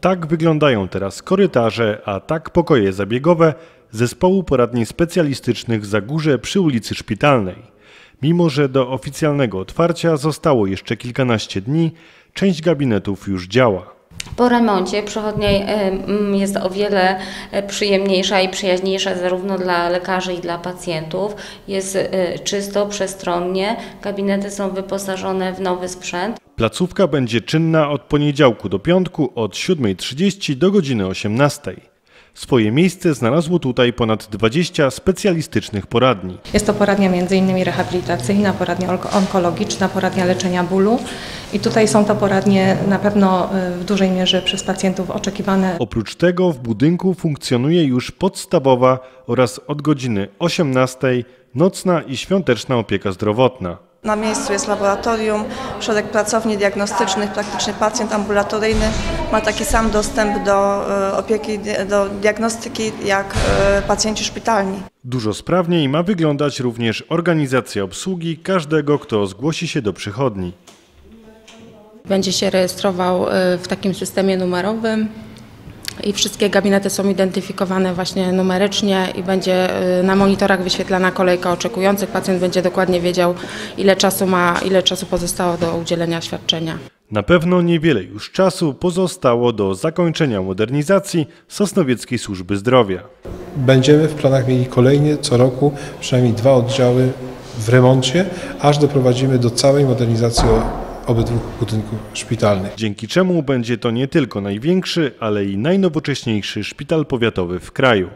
Tak wyglądają teraz korytarze, a tak pokoje zabiegowe zespołu poradni specjalistycznych Zagórze przy ulicy Szpitalnej. Mimo, że do oficjalnego otwarcia zostało jeszcze kilkanaście dni, część gabinetów już działa. Po remoncie przychodnia mm, jest o wiele e, przyjemniejsza i przyjaźniejsza zarówno dla lekarzy i dla pacjentów. Jest e, czysto, przestronnie, gabinety są wyposażone w nowy sprzęt. Placówka będzie czynna od poniedziałku do piątku od 7.30 do godziny 18.00. Swoje miejsce znalazło tutaj ponad 20 specjalistycznych poradni. Jest to poradnia m.in. rehabilitacyjna, poradnia onko- onkologiczna, poradnia leczenia bólu i tutaj są to poradnie na pewno y, w dużej mierze przez pacjentów oczekiwane. Oprócz tego w budynku funkcjonuje już podstawowa oraz od godziny 18.00 nocna i świąteczna opieka zdrowotna. Na miejscu jest laboratorium, środek pracowni diagnostycznych, praktycznie pacjent ambulatoryjny ma taki sam dostęp do e, opieki, do diagnostyki jak e, pacjenci szpitalni. Dużo sprawniej ma wyglądać również organizacja obsługi każdego, kto zgłosi się do przychodni. Będzie się rejestrował y, w takim systemie numerowym i wszystkie gabinety są identyfikowane właśnie numerycznie i będzie y, na monitorach wyświetlana kolejka oczekujących. Pacjent będzie dokładnie wiedział, ile czasu ma, ile czasu pozostało do udzielenia świadczenia. Na pewno niewiele już czasu pozostało do zakończenia modernizacji Sosnowieckiej Służby Zdrowia. Będziemy w planach mieli kolejnie co roku przynajmniej dwa oddziały w remoncie, aż doprowadzimy do całej modernizacji obydwu budynków szpitalnych. Dzięki czemu będzie to nie tylko największy, ale i najnowocześniejszy szpital powiatowy w kraju.